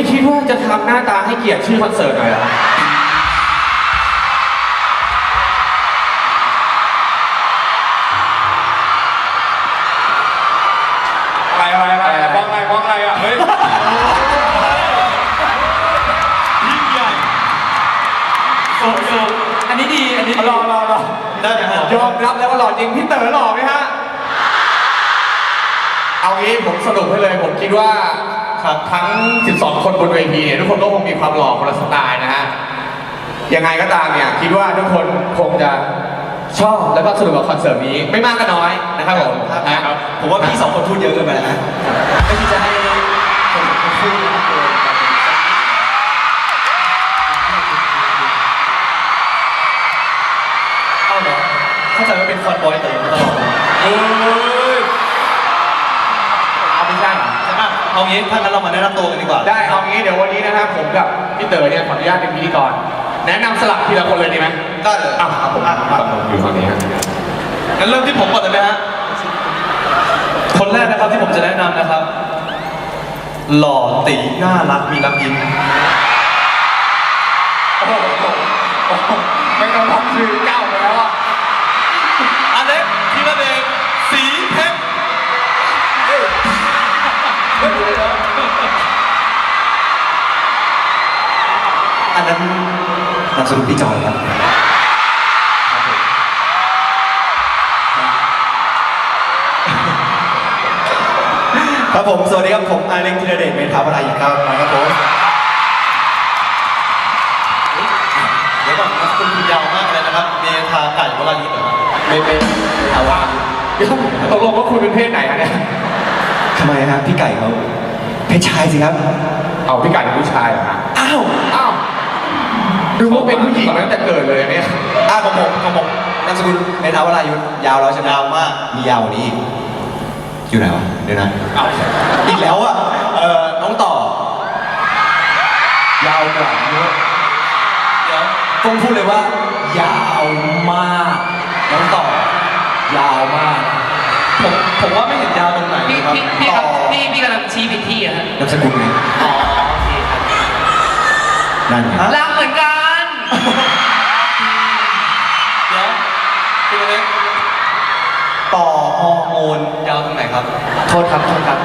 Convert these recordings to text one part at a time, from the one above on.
ไม่คิดว่าจะทำหน้าตาให้เกียรติชื่อคอนเสิร์ตหน่อยเหรออะไรอะไรอะไรมองอะไรมองอะไรอะ เฮ้ยยิ่งใหญ่โสดโสดอันนี้ดีอันนี้ดีรอรอรอได้ไหมฮะยอมรับแล้วว่าหล่อจริงพี่เต๋อหล่อไหมฮะ เอางี้ผมสรุปให้เลยผมคิดว่า ครับทั้ง 12 คนบนเวทีเนี่ยทุกคนก็คงมีความหล่อคนละสไตล์นะฮะยังไงก็ตามเนี่ยคิดว่าทุกคนคงจะชอบแล้วก็สนุกกับคอนเสิร์ตนี้ไม่มากก็น้อยนะครับผมครับ นะครับผมว่าพี่สองคนพูดเยอะเกินไปแล้วนะไม่ที่จะให้ เอางี้ถ้างั้นเรามาแนะนำตัวกันดีกว่าได้เอางี้เดี๋ยววันนี้นะครับผมกับพี่เต๋อเนี่ยขออนุญาตเป็นพิธีกรแนะนำสลับทีละคนเลยดีไหมได้เลยอ้าวครับผมครับผมอยู่ฝั่งนี้ครับงั้นเริ่มที่ผมก่อนเลยไหมฮะคนแรกนะครับที่ผมจะแนะนำนะครับ หล่อตีน่ารักมีรักยิ้มโอ้โหโอ้โหไม่ต้องทำชื่อเก้า นามสกุลพี่จอยครับครับผม สวัสดีครับ ผมอาเล็กธีรเดชเมธาวราอีกครับมาครับผมเดี๋ยวก่อนนามสกุลคุณยาวมากเลยนะครับ เมธาไก่วรายุทธ์เหรอครับเมเมธาวรายุทธ์เดี๋ยวตกลงว่าคุณเป็นเพศไหนอะเนี่ยทำไมฮะพี่ไก่เขาเพศชายสิครับ เอาพี่ไก่เป็นผู้ชายเหรอฮะอ้าว อ้าว ดูว่าเป็นผู้หญิงมาตั้งแต่เกิดเลยเนี่ยอ้าวของผมของผมนามสกุลเมธาวรายุทธ์ยาวแล้วใช่ไหมยาวมากมียาวกว่านี้อีกอยู่ไหนวะเดี๋ยวนะอ้าวอีกแล้วอะเอ่อน้องต่อ ยาวกว่าเยอะเดี๋ยวต้องพูดเลยว่า ยาวมากน้องต่อ ยาวมาก ผมผมว่าไม่เห็นยาวตรงไหนพี่ครับพี่พี่ต่อ พี่พี่กำลังชี้ผิดที่อะฮะนามสกุลไงอ๋อโอเคครับนั่นฮะรักเโทษครับโทษครับ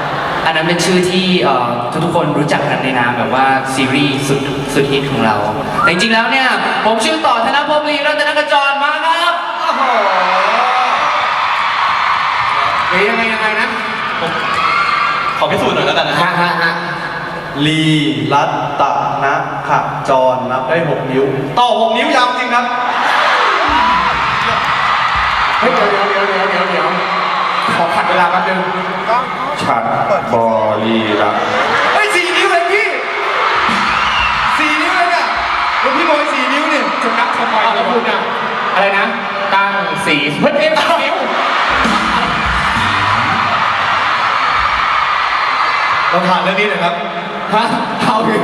อันนั้นเป็นชื่อที่เอ่อทุกๆคนรู้จักกันในนามแบบว่าซีรีส์สุดสุดฮิตของเรา แต่จริงๆแล้วเนี่ย ผมชื่อต่อธนภพลีรัตนกจรมาครับโอ้โหเดี๋ยวยังไงยังไงนะผมขอพิสูจน์หน่อยแล้วกันนะฮะฮะฮะลีรัตตะนะขะจรนับได้ 6 นิ้ว ต่อ 6 นิ้วยาวจริงครับ เฮ้ยเดี๋ยวเดี๋ยวเดี๋ยวเดี๋ยวเดี๋ยวเดี๋ยว ขอขัดเวลาแป๊บนึงฉัดบอลีละเฮ้ยสี่นิ้วเลยพี่สี่นิ้วเลยเนี่ยแล้วพี่บอยสี่นิ้วเนี่ยจะนับทำไมแล้วคุณอะอะไรนะ ตั้งสี่เฮ้ยเอ็มสามนิ้วเราผ่านเรื่องนี้หนะครับฮะเอาดิ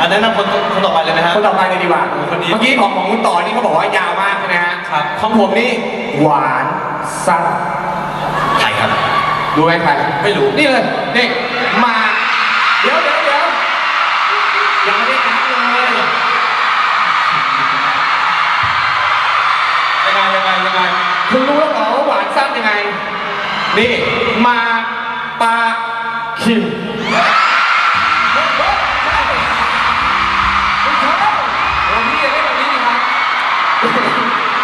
อันแนะนำคนคนต่อไปเลยไหมฮะคนต่อไปเลยดีกว่าคนนี้เมื่อกี้ของของคุณต่อนี่เขาบอกว่ายาวมากใช่ไหมฮะครับของผมนี่หวานสั้นใครครับ รู้ไหมใครไม่รู้ นี่เลยนี่มา เดี๋ยวเดี๋ยวเดี๋ยวยังไม่ได้นับเลยยังไงยังไงยังไงคุณรู้แล้วเหรอว่าหวานสั้นยังไง นี่มาปาคิม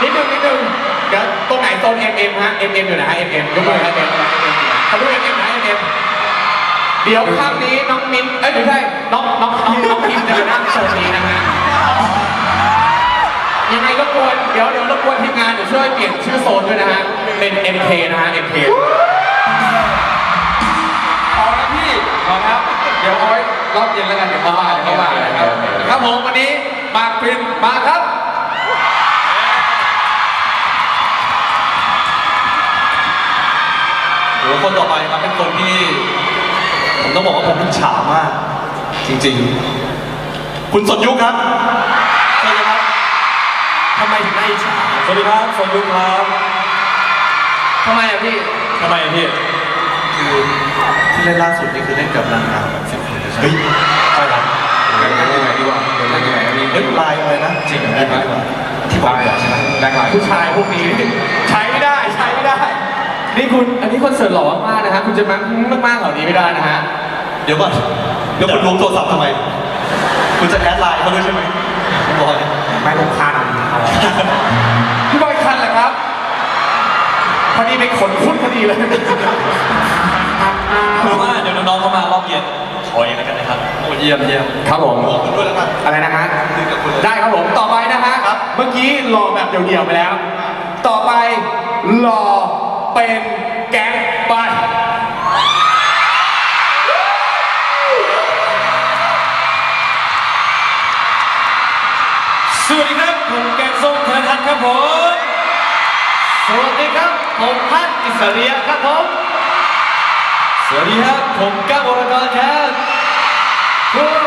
นี่นิดนึงนิดนึงเดี๋ยวตรงไหนโซน MM ฮะ MM อยู่ไหนฮะ MM ยกมือฮะ MM เขารู้ MM นะ MM เดี๋ยวข้างนี้น้องมิ้นเอ้ยไม่ใช่น้องน้องน้องน้องพิมจะมานั่งโซนนี้นะฮะยังไงรบกวนเดี๋ยวเดี๋ยวรบกวนทีมงานเดี๋ยวช่วยเปลี่ยนชื่อโซนด้วยนะฮะเป็น MK นะฮะ MK เอาละพี่เอาครับเดี๋ยวเอาไว้รอบเย็นแล้วกันเดี๋ยวเข้ามาเดี๋ยวเข้ามานะครับครับผมวันนี้มาร์คปรินมาครับ คนต่อไปครับเป็นคนที่ผมต้องบอกว่าผมอิจฉามาก จริงๆ คุณสนยุคครับสวัสดีครับทำไมถึงได้อิจฉาสวัสดีครับสมยุทธครับทำไมอะพี่ทำไมพี่คคือที่เล่นล่าสุดนี่คือเล่นกับนางงามแบบสิบคนเลยใช่ไหมเฮ้ยใช่ครับเล่นยังไงดีกว่าเล่นยังไงดีเฮ้ยลายอะไรนะจริงเหรอได้ไหมที่บอกเหรอใช่ไหมแรงหลายผู้ชายพวกนี้ใช้ไม่ได้ใช้ไม่ได้นี่ คุณอันนี้คอนเสิร์ตหล่อมากๆนะฮะคุณจะมามากๆเหล่านี้ไม่ได้นะฮะเดี๋ยวก่อนเดี๋ยวคุณล้วงโทรศัพท์ทำไม คุณจะแอดไลน์เขาด้วยใช่ไหมบอยไม่ผมคันพี่บอยคันเหรอครับพอดีเป็นขนพุ่นพอดีเลยคือว่าเดี๋ยวน้องๆเข้ามารอบเย็นขอเองแล้วกันนะครับโอ้เยี่ยมเยี่ยมครับผมขอบคุณด้วยแล้วกันอะไรนะฮะคุยกับคุณเลยได้ครับผมต่อไปนะฮะครับเมื่อกี้รอแบบเดี่ยวๆไปแล้ว ต่อไปรอ เป็นแก๊งไปสวัสดีครับ ผมแกงส้มธนทัศน์ครับผม สวัสดีครับ ผมพัดอิสเรียครับผม สวัสดีครับ ผมก้าววรกรครับ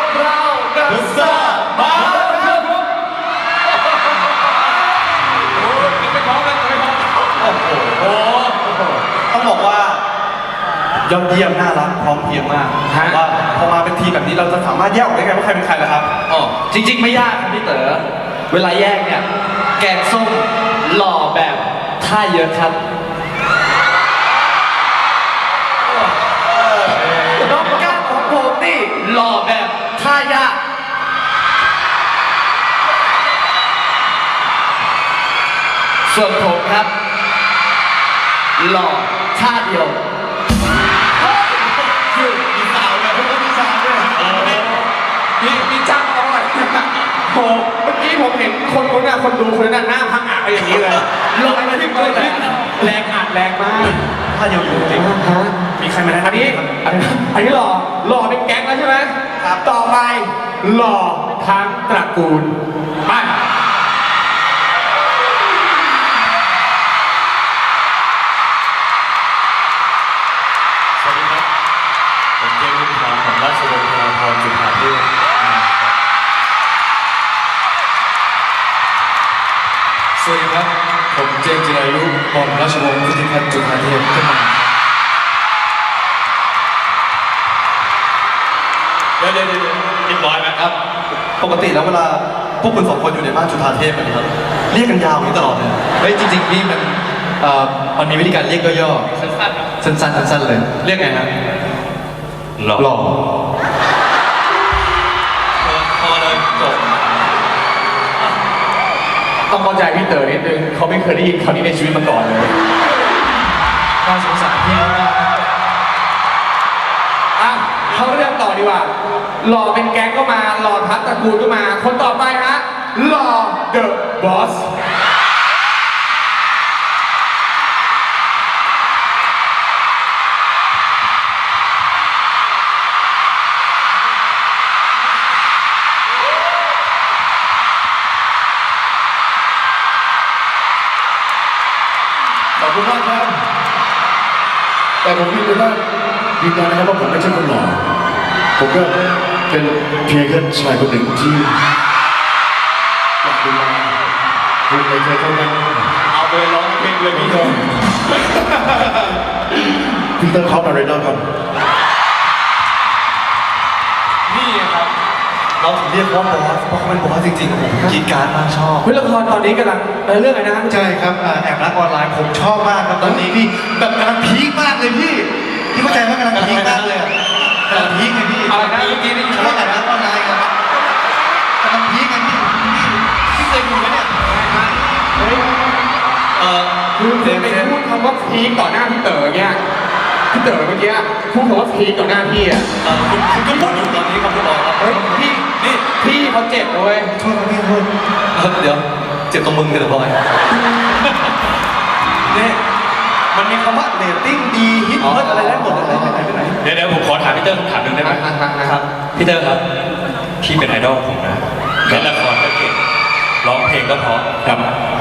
ยอดเยี่ยมน่ารักพร้อมเพรียงมากฮะ ว่าพอมาเป็นทีมแบบนี้เราจะสามารถแยกออกได้ไงว่าใครเป็นใครล่ะครับ อ๋อจริง ๆ ไม่ยากครับพี่เต๋อเวลาแยกเนี่ย แกงส้มหล่อแบบท่าเยอะครับน้องก้าวของผมนี่หล่อแบบท่ายาก ส่วนผมครับ หล่อท่าเดียว ผมเห็นคนคนน่ะคนดูคนนั้นน่ะหน้าพังอาไปอย่างนี้เลยลงไปที่เลยแรงอัดแรงมากถ้าเดียวอยู่จริงฮะมีใครมาแนะอันนำนี้อันนี้อันนี้หล่อหล่อเป็นแก๊งแล้วใช่ไหมครับต่อไปหล่อทางตระกูลไป จมส์จิรายุหม่อมราชวงศ์พุทธิพัฒน์จุฬาเทพขึ้นมาเดี๋ยวเดี๋ยวเดี๋ยวเรียบร้อยไหมครับ ปกติแล้วเวลาพวกคุณสองคนอยู่ในบ้านจุฬาเทพกันครับ เรียกกันยาวอย่างนี้ตลอดเลยเฮ้ยจริงๆนี่มันเอ่อมันมีวิธีการเรียกย่อๆสั้นๆสั้นๆสั้นๆเลย เรียกไงครับหล่อ หล่อ ต้องเข้าใจพี่เต๋อนิดนึงเขาไม่เคยได้ยินคำนี้ในชีวิตมาก่อนเลยน่าสงสารพี่มากอะเขาเรื่องต่อดีกว่า หล่อเป็นแก๊งก็มา หล่อทัพตระกูลก็มา คนต่อไปฮะ หล่อเดอะบอส คุณมากครับ แต่ผมยืนยันว่ายืนยันนะครับว่าผมไม่ใช่คนหล่อผมก็เป็นเพียงแค่ชายคนหนึ่งที่อยากดูแลคุณในใจเท่านั้นเอาไปร้องเพลงเลยพี่พี่ก็พี่เตอร์คอปอะไรนะครับ นี่ครับ เราถึงเรียกว่าบอสเพราะเขาเป็นบอสจริงๆผมกรีดการ์ดมากชอบ เฮ้ยละครตอนนี้กำลังเออเรื่องอะไรนะใช่ครับอ่าแอบรัก ออนไลน์ผมชอบมากครับตอนนี้พี่แบบกำลังพีคมากเลยพี่พี่เข้าใจไหมกำลังพีคมากเลยอะกำลังพีคไงพี่อะไรนะเมื่อกี้ได้ยินคำว่าแอบรักออนไลน์ครับกำลังพีคไงพี่พี่พี่เคยดูไหมเนี่ยเฮ้ยเออคือคุณไปพูดคำว่าพีคต่อหน้าพี่เต๋อเนี่ยพี่เต๋อเมื่อกี้พูดคำว่าพีคต่อหน้าพี่อะเออคุณคุณก็พูดอยู่ตอนนี้ครับคุณบอยครับเฮ้ยพี่นี่พี่เขาเจ็บเลยโทษครับพี่โทษเออเดี๋ยวเจ็บตรงมึงกันเหรอบอย นี่มันมีคำว่าเรตติ้งดีฮิตเพิร์ดอะไรได้หมดเลยไปไหนไปไหนเดี๋ยวเดี๋ยวผมขอถามพี่เตอร์คำถามหนึ่งได้ไหมนะครับพี่เตอร์ครับพี่เป็นไอดอลผมนะเล่นละครก็เก่งร้องเพลงก็เพราะครับ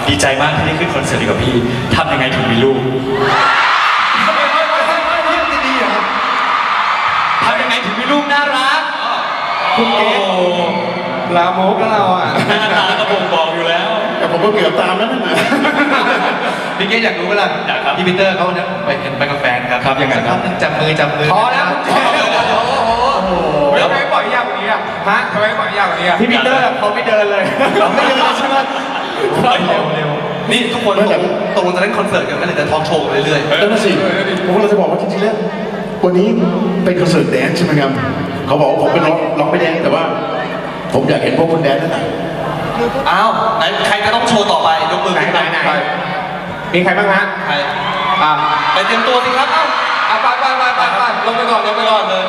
ดีใจมากที่ได้ขึ้นคอนเสิร์ตกับพี่ทำยังไงถึงมีลูกดีเหรอครับทำยังไงถึงมีลูกน่ารักคุณเกศลามกแล้วเราอะหน้าตาก็บ่งบอกอยู่แล้ว แต่ผมก็เกือบตามแล้วนั่นนะ พี่เกศอยากรู้เวลาอยากครับ พี่ปีเตอร์เขาเนี่ยไปเห็นไปกับแฟนครับครับยังไงสักคพัรักบหนึงจับมือมือจับมือพอแล้วคุณเจมส์โอ้โหโอ้โหทำไมไม่ปล่อยยากกว่านี้อะฮะทำไมไม่ปล่อยยากกว่านี้อะพี่ปีเตอร์เขาไม่เดินเลยเขาไม่เดินเลยใช่ไหมเร็วเร็วนี่ทุกคนตกลงตกลงจะเล่นคอนเสิร์ตกันไหมหรือจะทอล์กโชว์ไปเรื่อยๆ นั่นนะสิผมก็เลยจะบอกว่าจริงๆแล้ววันนี้เป็นคอนเสิร์ตแดนซ์ใช่ไหมครับเขาบอกว่าผมเป็นร้องร้องไม่แดนซ์แต่ว่า ผมอยากเห็นพวกคุณแดนซ์นั่นแหละอ้าวไหนใครจะต้องโชว์ต่อไปยกมือไหนขึ้นไหนไหน มีใครบ้างฮะใครอะไปเตรียมตัวสิครับเอ้าอะไปไปไปไปไปลงไปก่อนลงไปก่อนเลย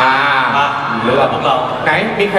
อ่าอะเหลือพวกเรา ไหนมีใคร